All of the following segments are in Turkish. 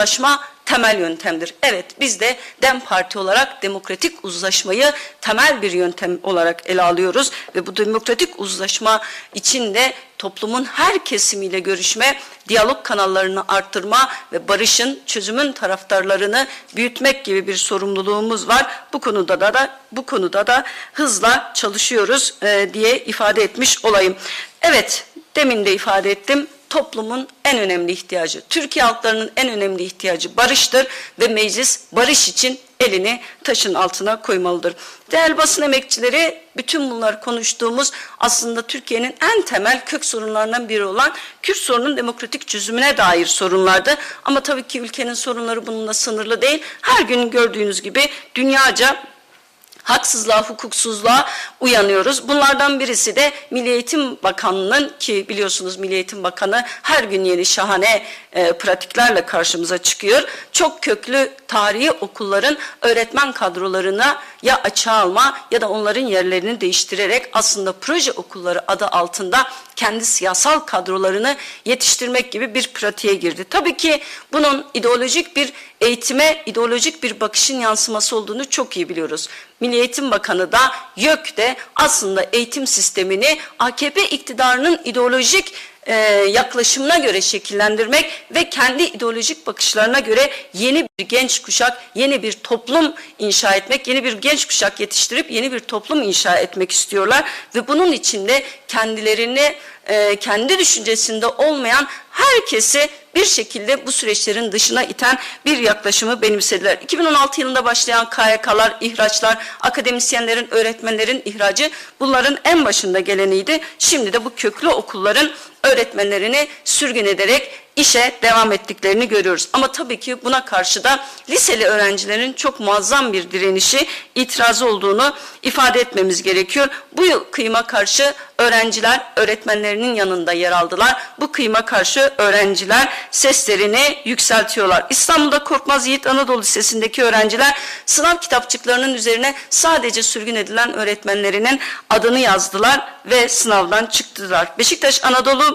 uzlaşma temel yöntemdir. Evet biz de DEM Parti olarak demokratik uzlaşmayı temel bir yöntem olarak ele alıyoruz ve bu demokratik uzlaşma içinde toplumun her kesimiyle görüşme, diyalog kanallarını arttırma ve barışın, çözümün taraftarlarını büyütmek gibi bir sorumluluğumuz var. Bu konuda da, da bu konuda da hızla çalışıyoruz e, diye ifade etmiş olayım. Evet, demin de ifade ettim toplumun en önemli ihtiyacı, Türkiye halklarının en önemli ihtiyacı barıştır ve meclis barış için elini taşın altına koymalıdır. Değerli basın emekçileri bütün bunlar konuştuğumuz aslında Türkiye'nin en temel kök sorunlarından biri olan Kürt sorunun demokratik çözümüne dair sorunlardı. Ama tabii ki ülkenin sorunları bununla sınırlı değil. Her gün gördüğünüz gibi dünyaca haksızlığa, hukuksuzluğa uyanıyoruz. Bunlardan birisi de Milli Eğitim Bakanlığı'nın ki biliyorsunuz Milli Eğitim Bakanı her gün yeni şahane e, pratiklerle karşımıza çıkıyor. Çok köklü tarihi okulların öğretmen kadrolarına ya açığa alma ya da onların yerlerini değiştirerek aslında proje okulları adı altında kendi siyasal kadrolarını yetiştirmek gibi bir pratiğe girdi. Tabii ki bunun ideolojik bir eğitime, ideolojik bir bakışın yansıması olduğunu çok iyi biliyoruz. Milli Eğitim Bakanı da YÖK de aslında eğitim sistemini AKP iktidarının ideolojik e, yaklaşımına göre şekillendirmek ve kendi ideolojik bakışlarına göre yeni bir genç kuşak, yeni bir toplum inşa etmek, yeni bir genç kuşak yetiştirip yeni bir toplum inşa etmek istiyorlar. Ve bunun içinde kendilerini e, kendi düşüncesinde olmayan herkesi bir şekilde bu süreçlerin dışına iten bir yaklaşımı benimsediler. 2016 yılında başlayan KYK'lar, ihraçlar, akademisyenlerin, öğretmenlerin ihracı bunların en başında geleniydi. Şimdi de bu köklü okulların öğretmenlerini sürgün ederek işe devam ettiklerini görüyoruz. Ama tabii ki buna karşı da liseli öğrencilerin çok muazzam bir direnişi, itirazı olduğunu ifade etmemiz gerekiyor. Bu kıyma karşı öğrenciler öğretmenlerinin yanında yer aldılar. Bu kıyma karşı öğrenciler seslerini yükseltiyorlar. İstanbul'da Korkmaz Yiğit Anadolu Lisesi'ndeki öğrenciler sınav kitapçıklarının üzerine sadece sürgün edilen öğretmenlerinin adını yazdılar ve sınavdan çıktılar. Beşiktaş Anadolu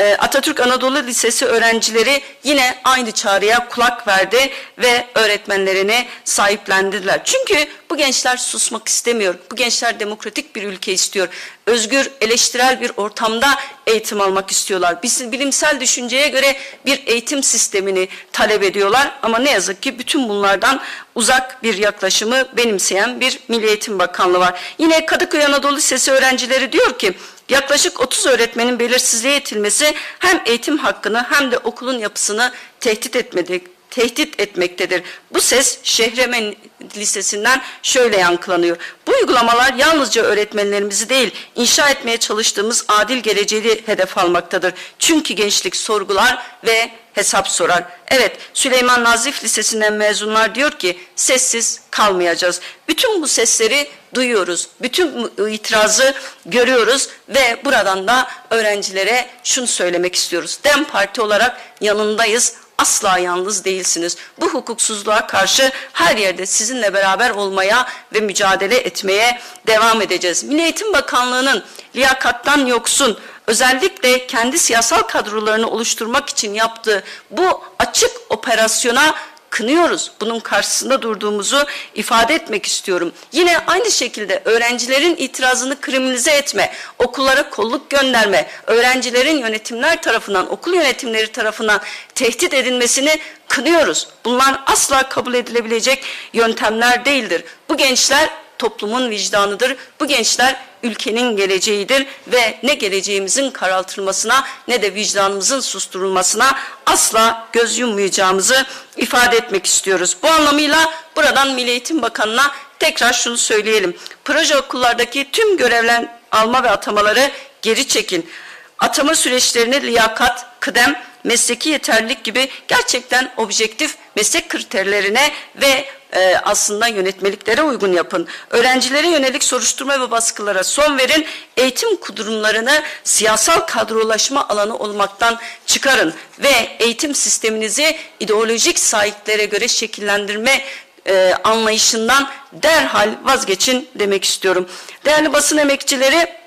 e, Atatürk Anadolu Lisesi öğrencileri yine aynı çağrıya kulak verdi ve öğretmenlerini sahiplendirdiler. Çünkü bu gençler susmak istemiyor. Bu gençler demokratik bir ülke istiyor. Özgür, eleştirel bir ortamda eğitim almak istiyorlar. Bilimsel düşünceye göre bir eğitim sistemini talep ediyorlar. Ama ne yazık ki bütün bunlardan uzak bir yaklaşımı benimseyen bir Milli Eğitim Bakanlığı var. Yine Kadıköy Anadolu Lisesi öğrencileri diyor ki Yaklaşık 30 öğretmenin belirsizliğe itilmesi hem eğitim hakkını hem de okulun yapısını tehdit etmedi, tehdit etmektedir. Bu ses Şehremen Lisesi'nden şöyle yankılanıyor. Bu uygulamalar yalnızca öğretmenlerimizi değil, inşa etmeye çalıştığımız adil geleceği hedef almaktadır. Çünkü gençlik sorgular ve hesap sorar. Evet, Süleyman Nazif Lisesi'nden mezunlar diyor ki sessiz kalmayacağız. Bütün bu sesleri duyuyoruz. Bütün bu itirazı görüyoruz ve buradan da öğrencilere şunu söylemek istiyoruz. DEM Parti olarak yanındayız asla yalnız değilsiniz. Bu hukuksuzluğa karşı her yerde sizinle beraber olmaya ve mücadele etmeye devam edeceğiz. Milli Eğitim Bakanlığı'nın liyakattan yoksun, özellikle kendi siyasal kadrolarını oluşturmak için yaptığı bu açık operasyona kınıyoruz. Bunun karşısında durduğumuzu ifade etmek istiyorum. Yine aynı şekilde öğrencilerin itirazını kriminalize etme, okullara kolluk gönderme, öğrencilerin yönetimler tarafından, okul yönetimleri tarafından tehdit edilmesini kınıyoruz. Bunlar asla kabul edilebilecek yöntemler değildir. Bu gençler toplumun vicdanıdır. Bu gençler ülkenin geleceğidir ve ne geleceğimizin karaltılmasına ne de vicdanımızın susturulmasına asla göz yummayacağımızı ifade etmek istiyoruz. Bu anlamıyla buradan Milli Eğitim Bakanı'na tekrar şunu söyleyelim. Proje okullardaki tüm görevlen alma ve atamaları geri çekin. Atama süreçlerini liyakat, kıdem, mesleki yeterlilik gibi gerçekten objektif meslek kriterlerine ve e, aslında yönetmeliklere uygun yapın. Öğrencilere yönelik soruşturma ve baskılara son verin. Eğitim kurumlarını siyasal kadrolaşma alanı olmaktan çıkarın ve eğitim sisteminizi ideolojik sahiplere göre şekillendirme e, anlayışından derhal vazgeçin demek istiyorum. Değerli basın emekçileri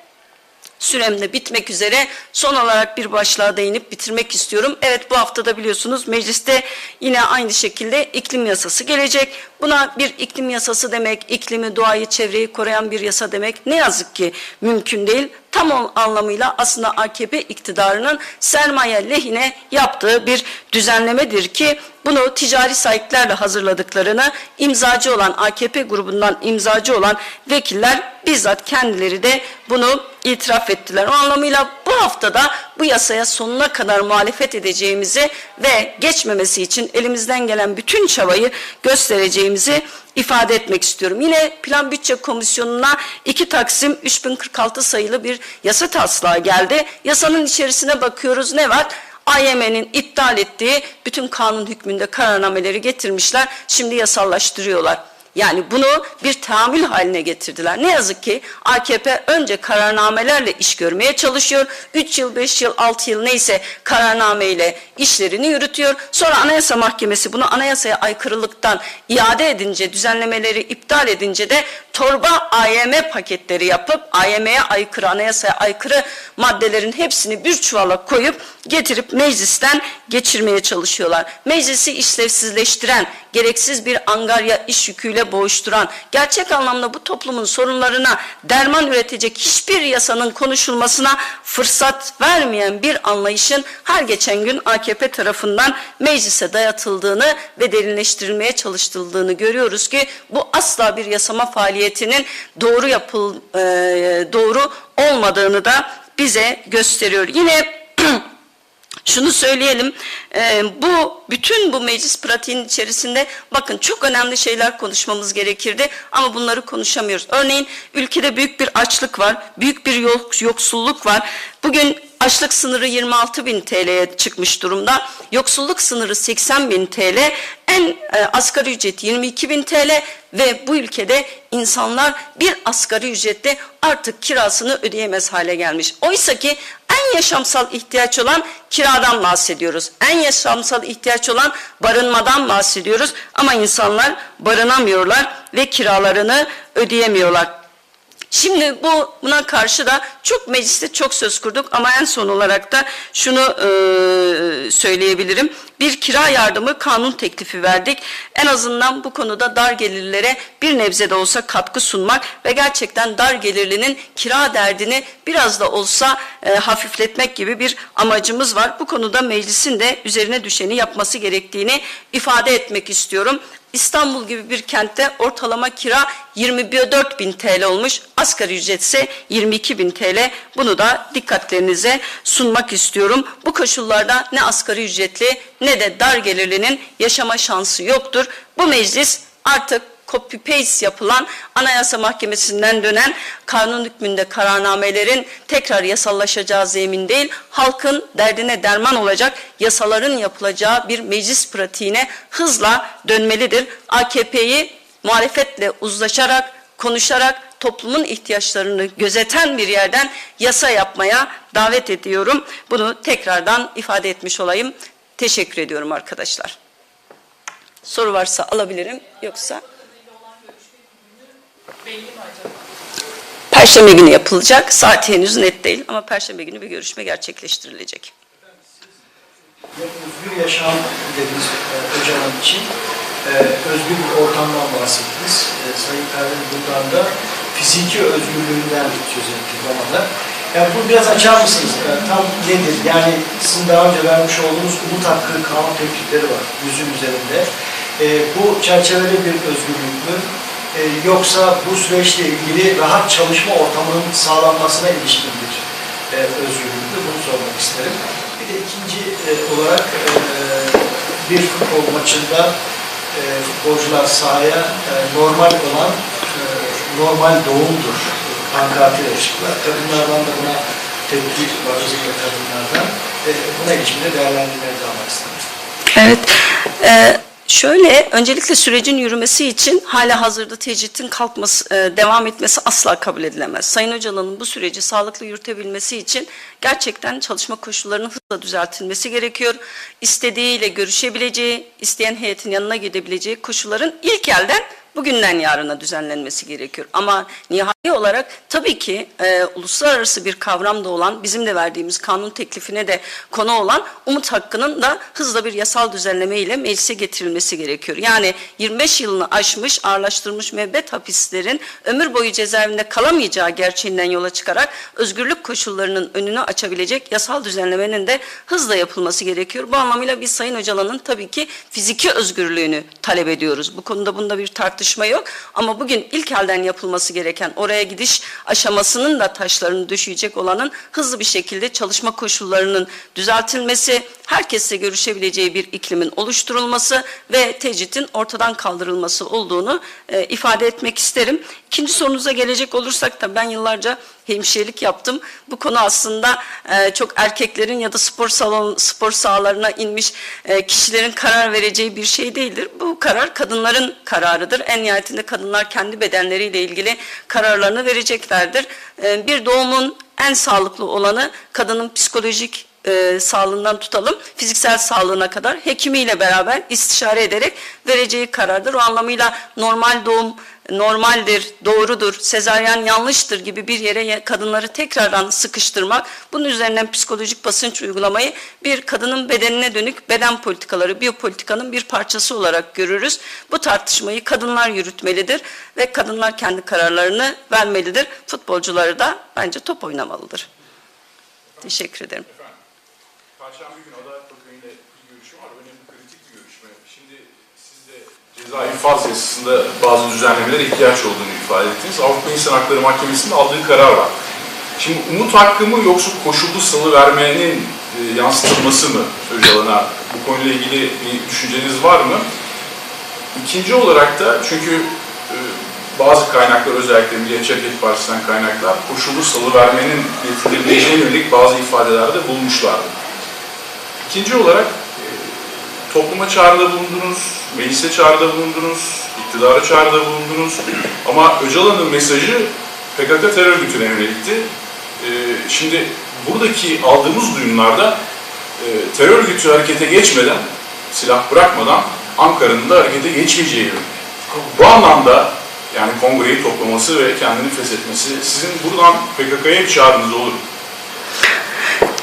Sürem de bitmek üzere. Son olarak bir başlığa değinip bitirmek istiyorum. Evet bu haftada biliyorsunuz mecliste yine aynı şekilde iklim yasası gelecek. Buna bir iklim yasası demek, iklimi, doğayı, çevreyi koruyan bir yasa demek ne yazık ki mümkün değil. Tam anlamıyla aslında AKP iktidarının sermaye lehine yaptığı bir düzenlemedir ki bunu ticari sahiplerle hazırladıklarını imzacı olan AKP grubundan imzacı olan vekiller bizzat kendileri de bunu itiraf ettiler. O anlamıyla bu haftada bu yasaya sonuna kadar muhalefet edeceğimizi ve geçmemesi için elimizden gelen bütün çabayı göstereceğimizi ifade etmek istiyorum. Yine Plan Bütçe Komisyonu'na 2 Taksim 3046 sayılı bir yasa taslağı geldi. Yasanın içerisine bakıyoruz ne var? AYM'nin iptal ettiği bütün kanun hükmünde kararnameleri getirmişler. Şimdi yasallaştırıyorlar. Yani bunu bir tahammül haline getirdiler. Ne yazık ki AKP önce kararnamelerle iş görmeye çalışıyor. 3 yıl, 5 yıl, 6 yıl neyse kararnameyle işlerini yürütüyor. Sonra Anayasa Mahkemesi bunu anayasaya aykırılıktan iade edince, düzenlemeleri iptal edince de torba AYM paketleri yapıp AYM'ye aykırı, anayasaya aykırı maddelerin hepsini bir çuvala koyup getirip meclisten geçirmeye çalışıyorlar. Meclisi işlevsizleştiren, gereksiz bir angarya iş yüküyle boğuşturan, gerçek anlamda bu toplumun sorunlarına derman üretecek hiçbir yasanın konuşulmasına fırsat vermeyen bir anlayışın her geçen gün AKP tarafından meclise dayatıldığını ve derinleştirilmeye çalıştırıldığını görüyoruz ki bu asla bir yasama faaliyetinin doğru yapıl e, doğru olmadığını da bize gösteriyor. Yine şunu söyleyelim, e, bu bütün bu meclis pratiğinin içerisinde bakın çok önemli şeyler konuşmamız gerekirdi ama bunları konuşamıyoruz. Örneğin ülkede büyük bir açlık var, büyük bir yok- yoksulluk var. Bugün açlık sınırı 26 bin TL'ye çıkmış durumda, yoksulluk sınırı 80 bin TL, en e, asgari ücret 22 bin TL ve bu ülkede insanlar bir asgari ücretle artık kirasını ödeyemez hale gelmiş. Oysa ki en yaşamsal ihtiyaç olan kiradan bahsediyoruz. En yaşamsal ihtiyaç olan barınmadan bahsediyoruz. Ama insanlar barınamıyorlar ve kiralarını ödeyemiyorlar. Şimdi bu buna karşı da çok mecliste çok söz kurduk ama en son olarak da şunu e, söyleyebilirim. Bir kira yardımı kanun teklifi verdik. En azından bu konuda dar gelirlere bir nebze de olsa katkı sunmak ve gerçekten dar gelirlinin kira derdini biraz da olsa e, hafifletmek gibi bir amacımız var. Bu konuda meclisin de üzerine düşeni yapması gerektiğini ifade etmek istiyorum. İstanbul gibi bir kentte ortalama kira 24 bin TL olmuş. Asgari ücret ise 22 bin TL. Bunu da dikkatlerinize sunmak istiyorum. Bu koşullarda ne asgari ücretli ne de dar gelirlinin yaşama şansı yoktur. Bu meclis artık copy paste yapılan Anayasa Mahkemesi'nden dönen kanun hükmünde kararnamelerin tekrar yasallaşacağı zemin değil, halkın derdine derman olacak yasaların yapılacağı bir meclis pratiğine hızla dönmelidir. AKP'yi muhalefetle uzlaşarak, konuşarak toplumun ihtiyaçlarını gözeten bir yerden yasa yapmaya davet ediyorum. Bunu tekrardan ifade etmiş olayım. Teşekkür ediyorum arkadaşlar. Soru varsa alabilirim. Yoksa Perşembe günü yapılacak. Saati henüz net değil ama Perşembe günü bir görüşme gerçekleştirilecek. Özgür yaşam dediniz e, Öcalan için. E, özgür bir ortamdan bahsettiniz. E, Sayın Pervin buradan da fiziki özgürlüğünden söz etti bana da. Yani bunu biraz açar mısınız? E, tam nedir? Yani sizin daha önce vermiş olduğunuz umut hakkı kanun teklifleri var yüzün üzerinde. E, bu çerçeveli bir özgürlük mü? E, yoksa bu süreçle ilgili rahat çalışma ortamının sağlanmasına ilişkin bir e? Bunu sormak isterim. Bir de ikinci e, olarak e, bir futbol maçında e, futbolcular sahaya e, normal olan normal doğumdur pankartıyla çıktılar. Kadınlardan da buna tepki var özellikle kadınlardan. E, buna ilişkin de değerlendirmeleri almak istedim. Evet. Ee, şöyle öncelikle sürecin yürümesi için hala hazırda tecritin kalkması, e, devam etmesi asla kabul edilemez. Sayın Öcalan'ın bu süreci sağlıklı yürütebilmesi için gerçekten çalışma koşullarının hızla düzeltilmesi gerekiyor. İstediğiyle görüşebileceği, isteyen heyetin yanına gidebileceği koşulların ilk elden bugünden yarına düzenlenmesi gerekiyor. Ama nihai olarak tabii ki e, uluslararası bir kavram da olan, bizim de verdiğimiz kanun teklifine de konu olan umut hakkının da hızla bir yasal düzenleme ile meclise getirilmesi gerekiyor. Yani 25 yılını aşmış, ağırlaştırılmış müebbet hapislerin ömür boyu cezaevinde kalamayacağı gerçeğinden yola çıkarak özgürlük koşullarının önünü açabilecek yasal düzenlemenin de hızla yapılması gerekiyor. Bu anlamıyla biz Sayın Öcalan'ın tabii ki fiziki özgürlüğünü talep ediyoruz. Bu konuda bunda bir tartışma yok. Ama bugün ilk elden yapılması gereken oraya gidiş aşamasının da taşlarını düşecek olanın hızlı bir şekilde çalışma koşullarının düzeltilmesi, herkesle görüşebileceği bir iklimin oluşturulması ve tecritin ortadan kaldırılması olduğunu e, ifade etmek isterim. İkinci sorunuza gelecek olursak da ben yıllarca hemşirelik yaptım. Bu konu aslında e, çok erkeklerin ya da spor salon spor sahalarına inmiş e, kişilerin karar vereceği bir şey değildir. Bu karar kadınların kararıdır. En nihayetinde kadınlar kendi bedenleriyle ilgili kararlarını vereceklerdir. E, bir doğumun en sağlıklı olanı kadının psikolojik e, sağlığından tutalım fiziksel sağlığına kadar hekimiyle beraber istişare ederek vereceği karardır. O anlamıyla normal doğum normaldir, doğrudur, sezaryen yanlıştır gibi bir yere kadınları tekrardan sıkıştırmak, bunun üzerinden psikolojik basınç uygulamayı bir kadının bedenine dönük beden politikaları, biyopolitikanın bir parçası olarak görürüz. Bu tartışmayı kadınlar yürütmelidir ve kadınlar kendi kararlarını vermelidir. Futbolcuları da bence top oynamalıdır. Teşekkür ederim. Perşembe günü Adalet Bakanı ile bir görüşme var. Önemli kritik bir görüşme. Şimdi siz de ceza infaz yasasında bazı düzenlemelere ihtiyaç olduğunu ifade ettiniz. Avrupa İnsan Hakları Mahkemesi'nin aldığı karar var. Şimdi umut hakkı mı yoksa koşullu salı vermenin e, yansıtılması mı Öcalan'a? Bu konuyla ilgili bir düşünceniz var mı? İkinci olarak da çünkü e, bazı kaynaklar özellikle Milliyetçi Hareket Partisi'nden kaynaklar koşullu salı vermenin getirileceğine yönelik bazı ifadelerde bulmuşlardı. İkinci olarak e, topluma çağrıda bulundunuz, meclise çağrıda bulundunuz, iktidara çağrıda bulundunuz. Ama Öcalan'ın mesajı PKK terör örgütüne yönelikti. E, Şimdi buradaki aldığımız duyumlarda e, terör örgütü harekete geçmeden, silah bırakmadan Ankara'nın da harekete geçmeyeceği yönünde. Bu anlamda yani kongreyi toplaması ve kendini feshetmesi sizin buradan PKK'ya bir çağrınız olur mu?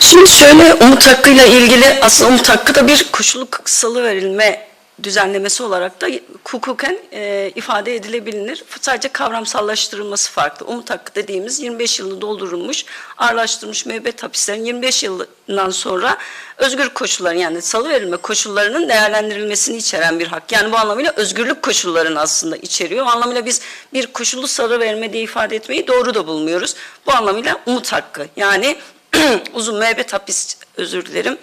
Şimdi şöyle umut hakkıyla ilgili aslında umut hakkı da bir koşullu salı verilme düzenlemesi olarak da hukuken e, ifade edilebilir. Sadece kavramsallaştırılması farklı. Umut hakkı dediğimiz 25 yılını doldurulmuş, ağırlaştırılmış müebbet hapislerin 25 yılından sonra özgür koşulların yani salı verilme koşullarının değerlendirilmesini içeren bir hak. Yani bu anlamıyla özgürlük koşullarını aslında içeriyor. O anlamıyla biz bir koşullu salı verme diye ifade etmeyi doğru da bulmuyoruz. Bu anlamıyla umut hakkı yani uzun müebbet hapis özür dilerim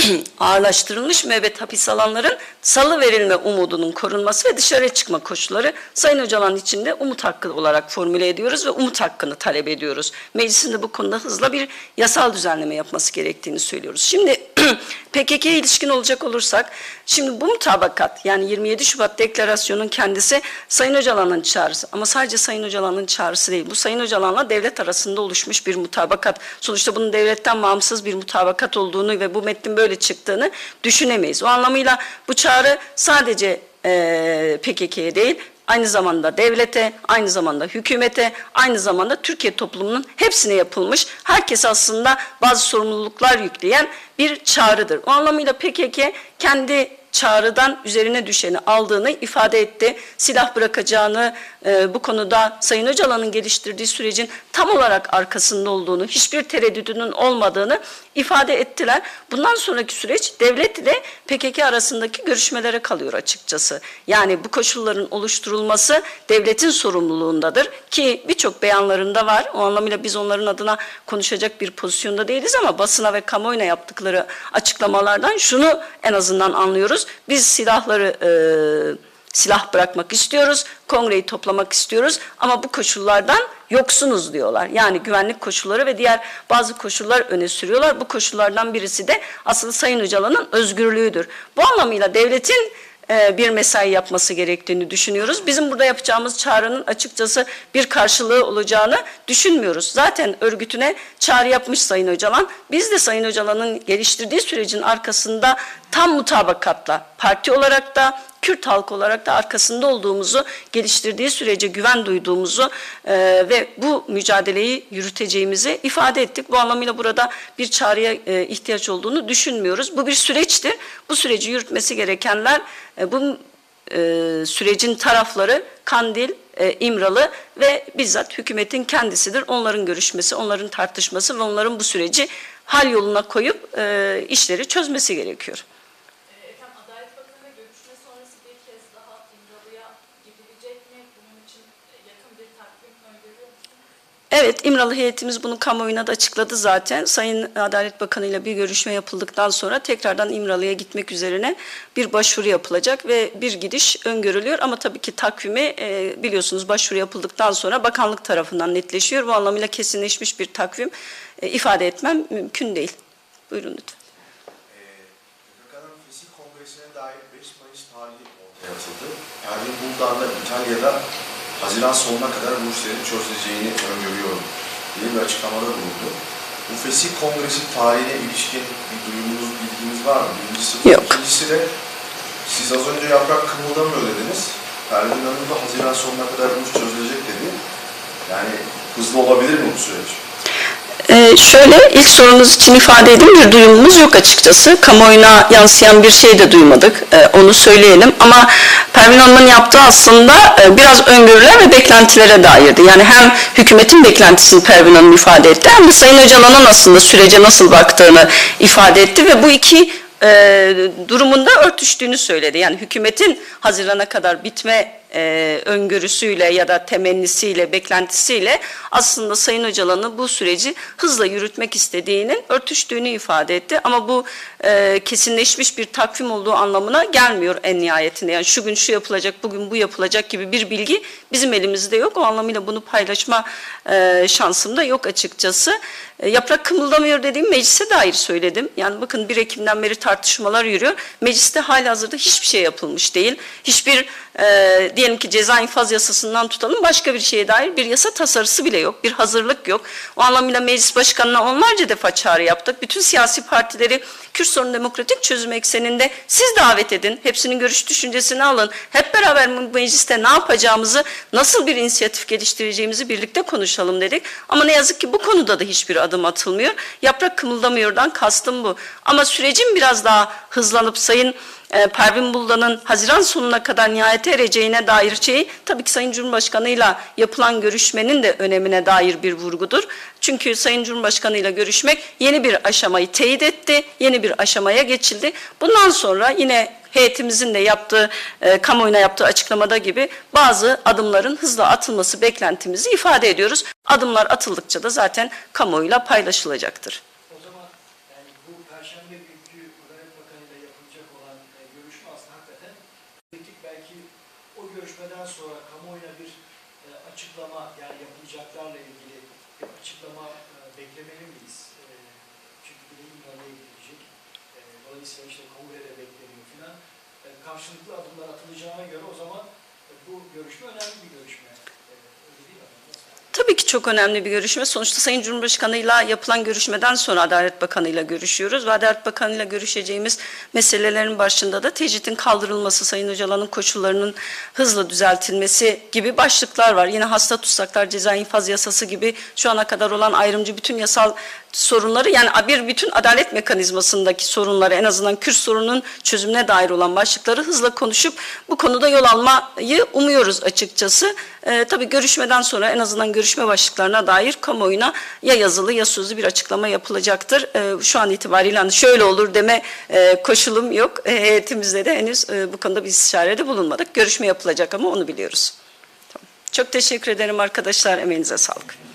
ağırlaştırılmış müebbet hapis alanların salı verilme umudunun korunması ve dışarı çıkma koşulları Sayın Öcalan için de umut hakkı olarak formüle ediyoruz ve umut hakkını talep ediyoruz. Meclisin de bu konuda hızla bir yasal düzenleme yapması gerektiğini söylüyoruz. Şimdi PKK'ye ilişkin olacak olursak, şimdi bu mutabakat yani 27 Şubat deklarasyonun kendisi Sayın Öcalan'ın çağrısı ama sadece Sayın Öcalan'ın çağrısı değil. Bu Sayın Öcalan'la devlet arasında oluşmuş bir mutabakat. Sonuçta bunun devletten bağımsız bir mutabakat olduğunu ve bu metnin böyle çıktığını düşünemeyiz. O anlamıyla bu çağrı sadece eee PKK'ye değil, aynı zamanda devlete, aynı zamanda hükümete, aynı zamanda Türkiye toplumunun hepsine yapılmış, herkes aslında bazı sorumluluklar yükleyen bir çağrıdır. O anlamıyla PKK kendi çağrıdan üzerine düşeni aldığını ifade etti. Silah bırakacağını, e, bu konuda Sayın Öcalan'ın geliştirdiği sürecin tam olarak arkasında olduğunu, hiçbir tereddüdünün olmadığını ifade ettiler. Bundan sonraki süreç devlet ile PKK arasındaki görüşmelere kalıyor açıkçası. Yani bu koşulların oluşturulması devletin sorumluluğundadır ki birçok beyanlarında var. O anlamıyla biz onların adına konuşacak bir pozisyonda değiliz ama basına ve kamuoyuna yaptıkları açıklamalardan şunu en azından anlıyoruz. Biz silahları e, silah bırakmak istiyoruz, kongreyi toplamak istiyoruz ama bu koşullardan yoksunuz diyorlar. Yani güvenlik koşulları ve diğer bazı koşullar öne sürüyorlar. Bu koşullardan birisi de aslında Sayın Öcalan'ın özgürlüğüdür. Bu anlamıyla devletin e, bir mesai yapması gerektiğini düşünüyoruz. Bizim burada yapacağımız çağrının açıkçası bir karşılığı olacağını düşünmüyoruz. Zaten örgütüne çağrı yapmış Sayın Öcalan. Biz de Sayın Öcalan'ın geliştirdiği sürecin arkasında tam mutabakatla parti olarak da Kürt halkı olarak da arkasında olduğumuzu, geliştirdiği sürece güven duyduğumuzu e, ve bu mücadeleyi yürüteceğimizi ifade ettik. Bu anlamıyla burada bir çağrıya e, ihtiyaç olduğunu düşünmüyoruz. Bu bir süreçtir. Bu süreci yürütmesi gerekenler e, bu e, sürecin tarafları Kandil, e, İmralı ve bizzat hükümetin kendisidir. Onların görüşmesi, onların tartışması ve onların bu süreci hal yoluna koyup e, işleri çözmesi gerekiyor. Ee, Efendim Adalet Bakanı'na görüşme sonrası bir kez daha İmralı'ya gidilecek mi? Bunun için e, yakın bir takvim öngörüyor musunuz? Evet, İmralı heyetimiz bunu kamuoyuna da açıkladı zaten. Sayın Adalet Bakanı ile bir görüşme yapıldıktan sonra tekrardan İmralı'ya gitmek üzerine bir başvuru yapılacak ve bir gidiş öngörülüyor. Ama tabii ki takvimi e, biliyorsunuz başvuru yapıldıktan sonra bakanlık tarafından netleşiyor. Bu anlamıyla kesinleşmiş bir takvim e, ifade etmem mümkün değil. Buyurun lütfen. PKK'nın Fesih Kongresi'ne dair 5 Mayıs tarihi ortaya atıldı. Erbil Buldan'da İtalya'da Haziran sonuna kadar bu işlerin çözüleceğini öngörüyorum diye bir açıklamada bulundu. Bu Fesih Kongresi tarihine ilişkin bir duyumunuz, bilginiz var mı? Birincisi bu. Yok. İkincisi de siz az önce yaprak kımıldamıyor dediniz. Erbil Hanım da Haziran sonuna kadar bu iş çözülecek dedi. Yani hızlı olabilir mi bu süreç? Ee, şöyle ilk sorunuz için ifade edeyim bir duyumumuz yok açıkçası. Kamuoyuna yansıyan bir şey de duymadık. Ee, onu söyleyelim. Ama Pervin Hanım'ın yaptığı aslında e, biraz öngörüler ve beklentilere dairdi. Yani hem hükümetin beklentisini Pervin Hanım ifade etti hem de Sayın Öcalan'ın aslında sürece nasıl baktığını ifade etti ve bu iki e, durumunda örtüştüğünü söyledi. Yani hükümetin Haziran'a kadar bitme e, öngörüsüyle ya da temennisiyle, beklentisiyle aslında Sayın Öcalan'ın bu süreci hızla yürütmek istediğinin örtüştüğünü ifade etti. Ama bu e, kesinleşmiş bir takvim olduğu anlamına gelmiyor en nihayetinde. Yani şu gün şu yapılacak, bugün bu yapılacak gibi bir bilgi bizim elimizde yok. O anlamıyla bunu paylaşma e, şansım da yok açıkçası. E, yaprak kımıldamıyor dediğim meclise dair söyledim. Yani bakın 1 Ekim'den beri tartışmalar yürüyor. Mecliste halihazırda hiçbir şey yapılmış değil. Hiçbir e, diyelim ki ceza infaz yasasından tutalım başka bir şeye dair bir yasa tasarısı bile yok. Bir hazırlık yok. O anlamıyla meclis başkanına onlarca defa çağrı yaptık. Bütün siyasi partileri Kürt sorunu demokratik çözüm ekseninde siz davet edin. Hepsinin görüş düşüncesini alın. Hep beraber mecliste ne yapacağımızı, nasıl bir inisiyatif geliştireceğimizi birlikte konuşalım dedik. Ama ne yazık ki bu konuda da hiçbir adım atılmıyor. Yaprak kımıldamıyordan kastım bu. Ama sürecin biraz daha hızlanıp Sayın e, Pervin Buldan'ın Haziran sonuna kadar nihayete ereceğine dair şeyi tabii ki Sayın Cumhurbaşkanı'yla yapılan görüşmenin de önemine dair bir vurgudur. Çünkü Sayın Cumhurbaşkanı'yla görüşmek yeni bir aşamayı teyit etti, yeni bir aşamaya geçildi. Bundan sonra yine heyetimizin de yaptığı, e, kamuoyuna yaptığı açıklamada gibi bazı adımların hızla atılması beklentimizi ifade ediyoruz. Adımlar atıldıkça da zaten kamuoyuyla paylaşılacaktır. O zaman yani bu Perşembe günkü Adalet Bakanı ile yapılacak olan e, görüşme aslında hakikaten kritik belki o görüşmeden sonra kamuoyuna bir e, açıklama yani yapılacaklarla ilgili bir açıklama e, beklemeli miyiz? E, çünkü bir de İmralı'ya gidilecek. E, dolayısıyla işte kongrede bekleniyor filan. E, karşılıklı adımlar atılacağına göre o zaman e, bu görüşme önemli bir görüşme. E? Tabii ki çok önemli bir görüşme. Sonuçta Sayın Cumhurbaşkanı'yla yapılan görüşmeden sonra Adalet Bakanı'yla görüşüyoruz. Ve Adalet Bakanı'yla görüşeceğimiz meselelerin başında da tecritin kaldırılması, Sayın Öcalan'ın koşullarının hızla düzeltilmesi gibi başlıklar var. Yine hasta tutsaklar, ceza infaz yasası gibi şu ana kadar olan ayrımcı bütün yasal sorunları yani bir bütün adalet mekanizmasındaki sorunları en azından Kürt sorunun çözümüne dair olan başlıkları hızla konuşup bu konuda yol almayı umuyoruz açıkçası. Ee, tabii görüşmeden sonra en azından görüşme başlıklarına dair kamuoyuna ya yazılı ya sözlü bir açıklama yapılacaktır. Ee, şu an itibariyle hani şöyle olur deme e, koşulum yok. E, heyetimizde de henüz e, bu konuda bir istişarede bulunmadık. Görüşme yapılacak ama onu biliyoruz. Tamam. Çok teşekkür ederim arkadaşlar. Emeğinize sağlık.